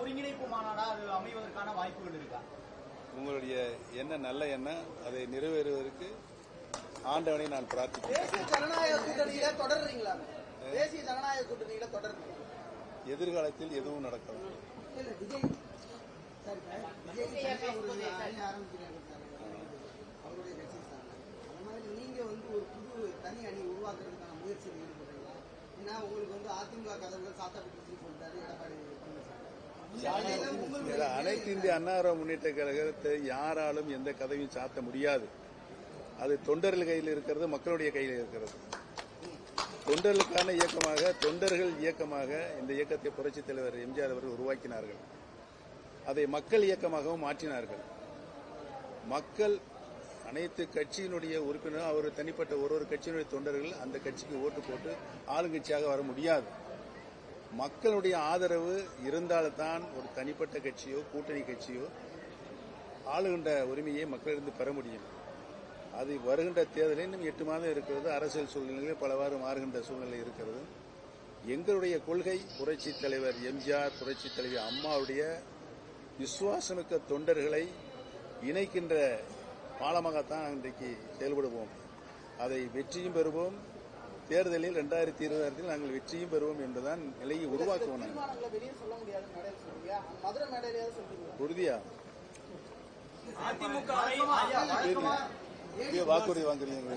ஒருங்கிணைப்பு மாநாடா அது அமைவதற்கான வாய்ப்புகள் இருக்கா? உங்களுடைய என்ன நல்ல எண்ணம் அதை நிறைவேறுவதற்கு ஆண்டவனை நான் பிரார்த்திக்கிறேன். தேசிய ஜனநாயக கூட்டணியில தொடர்றீங்களா? தேசிய ஜனநாயக கூட்டணியில தொடர்றீங்க எதிர்காலத்தில் எதுவும் சார் அவருடைய கட்சி சார். அந்த மாதிரி நீங்க வந்து ஒரு புது தனி அணி உருவாக்குறதுக்கான முயற்சியில் ஈடுபடுறீங்களா? ஏன்னா உங்களுக்கு வந்து அதிமுக கதவுகள் சாத்தப்பட்டுச்சுன்னு சொல்லிட்டாரு எடப்பாடி பழனிசாமி இந்த நிலையில உங்களுடைய இதுல அனைத்து இந்திய அன்னார முன்னேற்ற கழகத்தை யாராலும் எந்த கதவையும் சாத்த முடியாது. அது தொண்டர்கள் கையில் இருக்கிறது மக்களுடைய கையில் இருக்கிறது. தொண்டர்களுக்கான இயக்கமாக தொண்டர்கள் இயக்கமாக இந்த இயக்கத்தை புரட்சித் தலைவர் எம்ஜிஆர் அவர்கள் உருவாக்கினார்கள். அதை மக்கள் இயக்கமாகவும் மாற்றினார்கள். மக்கள் அனைத்து கட்சியினுடைய உறுப்பினரும் அவர் தனிப்பட்ட ஒரு ஒரு கட்சியினுடைய தொண்டர்கள் அந்த கட்சிக்கு ஓட்டு போட்டு ஆளுங்கட்சியாக வர முடியாது. மக்களுடைய ஆதரவு இருந்தால்தான் ஒரு தனிப்பட்ட கட்சியோ கூட்டணி கட்சியோ ஆளுகின்ற உரிமையை மக்களிடம் பெற முடியும். அது வருகின்ற தேர்தலில் இன்னும் எட்டு மாதம் இருக்கிறது. அரசியல் சூழ்நிலையில் பலவாறு மாறுகின்ற சூழ்நிலை இருக்கிறது. எங்களுடைய கொள்கை புரட்சித் தலைவர் எம்ஜிஆர் புரட்சித் தலைவர் அம்மாவுடைய விசுவாசமிக்க தொண்டர்களை இணைக்கின்ற பாலமாகத்தான் இன்றைக்கு செயல்படுவோம். அதை வெற்றியும் பெறுவோம். தேர்தலில் இரண்டாயிரத்தி இருபதாயிரத்தில் நாங்கள் வெற்றியும் பெறுவோம் என்பதுதான் நிலையை உருவாக்குவோம் உறுதியா? வாக்குறுதி வாங்குறீங்க?